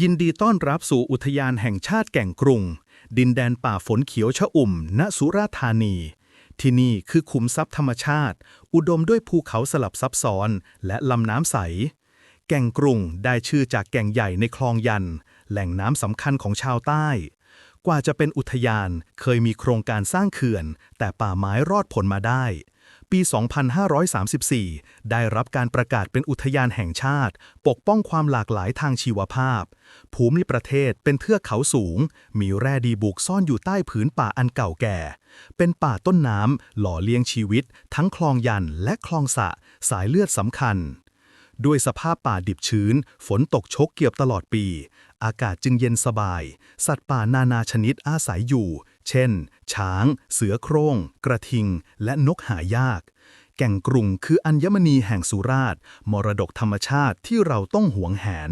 ยินดีต้อนรับสู่อุทยานแห่งชาติแก่งกรุง ดินแดนป่าฝนเขียวชอุ่ม ณ สุราษฎร์ธานี ที่นี่คือขุมทรัพย์ธรรมชาติ อุดมด้วยภูเขาสลับซับซ้อน และลำน้ำใส แก่งกรุงได้ชื่อจากแก่งใหญ่ในคลองยัน แหล่งน้ำสำคัญของชาวใต้ กว่าจะเป็นอุทยานเคยมีโครงการสร้างเขื่อน แต่ป่าไม้รอดผลมาได้ ปี 2534 ได้รับการประกาศเป็นอุทยานแห่งชาติ ปกป้องความหลากหลายทางชีวภาพ ภูมิประเทศเป็นเทือกเขาสูง มีแร่ดีบุกซ่อนอยู่ใต้ผืนป่าอันเก่าแก่ เป็นป่าต้นน้ำหล่อเลี้ยงชีวิต ทั้งคลองยันและคลองสะ สายเลือดสำคัญ ด้วยสภาพป่าดิบชื้น ฝนตกชกเกียบตลอดปี อากาศจึงเย็นสบาย สัตว์ป่านานาชนิดอาศัยอยู่ เช่น ช้าง เสือโคร่ง กระทิง และนกหายาก แก่งกรุงคืออัญมณีแห่งสุราษฎร์มรดกธรรมชาติที่เราต้องหวงแหน